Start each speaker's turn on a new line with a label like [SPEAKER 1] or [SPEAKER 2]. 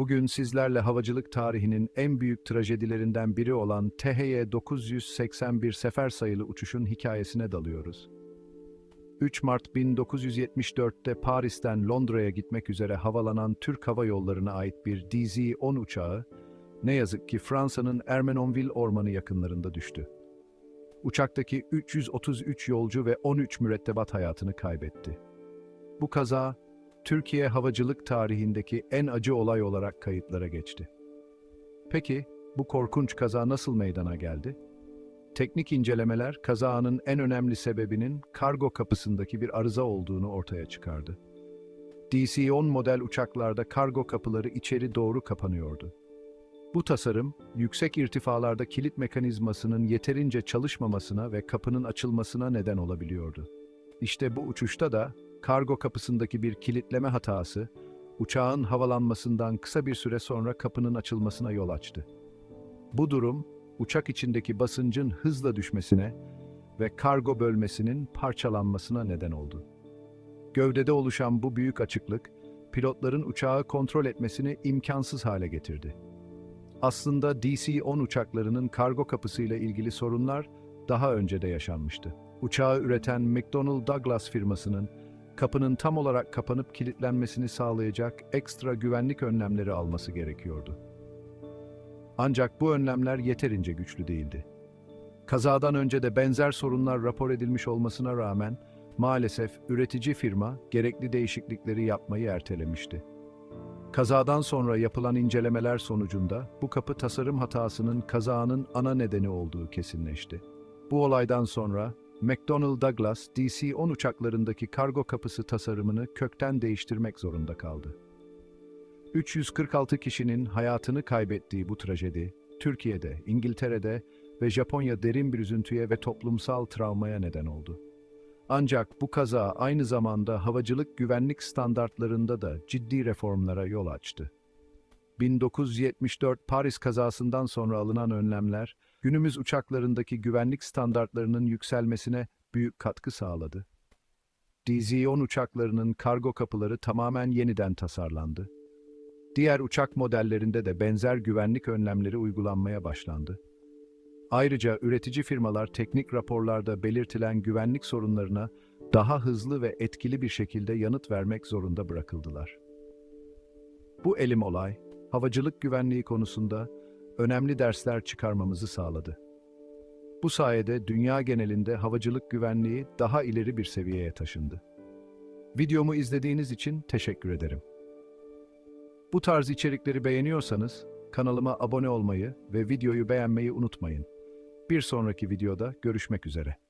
[SPEAKER 1] Bugün sizlerle havacılık tarihinin en büyük trajedilerinden biri olan THY 981 sefer sayılı uçuşun hikayesine dalıyoruz. 3 Mart 1974'te Paris'ten Londra'ya gitmek üzere havalanan Türk Hava Yolları'na ait bir DZ-10 uçağı, ne yazık ki Fransa'nın Ermenonville ormanı yakınlarında düştü. Uçaktaki 333 yolcu ve 13 mürettebat hayatını kaybetti. Bu kaza, Türkiye havacılık tarihindeki en acı olay olarak kayıtlara geçti. Peki, bu korkunç kaza nasıl meydana geldi? Teknik incelemeler kazanın en önemli sebebinin kargo kapısındaki bir arıza olduğunu ortaya çıkardı. DC-10 model uçaklarda kargo kapıları içeri doğru kapanıyordu. Bu tasarım, yüksek irtifalarda kilit mekanizmasının yeterince çalışmamasına ve kapının açılmasına neden olabiliyordu. İşte bu uçuşta da kargo kapısındaki bir kilitleme hatası, uçağın havalanmasından kısa bir süre sonra kapının açılmasına yol açtı. Bu durum, uçak içindeki basıncın hızla düşmesine ve kargo bölmesinin parçalanmasına neden oldu. Gövdede oluşan bu büyük açıklık, pilotların uçağı kontrol etmesini imkansız hale getirdi. Aslında DC-10 uçaklarının kargo kapısıyla ilgili sorunlar daha önce de yaşanmıştı. Uçağı üreten McDonnell Douglas firmasının kapının tam olarak kapanıp kilitlenmesini sağlayacak ekstra güvenlik önlemleri alması gerekiyordu. Ancak bu önlemler yeterince güçlü değildi. Kazadan önce de benzer sorunlar rapor edilmiş olmasına rağmen maalesef üretici firma gerekli değişiklikleri yapmayı ertelemişti. Kazadan sonra yapılan incelemeler sonucunda bu kapı tasarım hatasının kazanın ana nedeni olduğu kesinleşti. Bu olaydan sonra McDonnell Douglas DC-10 uçaklarındaki kargo kapısı tasarımını kökten değiştirmek zorunda kaldı. 346 kişinin hayatını kaybettiği bu trajedi, Türkiye'de, İngiltere'de ve Japonya derin bir üzüntüye ve toplumsal travmaya neden oldu. Ancak bu kaza aynı zamanda havacılık güvenlik standartlarında da ciddi reformlara yol açtı. 1974 Paris kazasından sonra alınan önlemler, günümüz uçaklarındaki güvenlik standartlarının yükselmesine büyük katkı sağladı. DZ-10 uçaklarının kargo kapıları tamamen yeniden tasarlandı. Diğer uçak modellerinde de benzer güvenlik önlemleri uygulanmaya başlandı. Ayrıca üretici firmalar teknik raporlarda belirtilen güvenlik sorunlarına daha hızlı ve etkili bir şekilde yanıt vermek zorunda bırakıldılar. Bu elim olay, havacılık güvenliği konusunda önemli dersler çıkarmamızı sağladı. Bu sayede dünya genelinde havacılık güvenliği daha ileri bir seviyeye taşındı. Videomu izlediğiniz için teşekkür ederim. Bu tarz içerikleri beğeniyorsanız kanalıma abone olmayı ve videoyu beğenmeyi unutmayın. Bir sonraki videoda görüşmek üzere.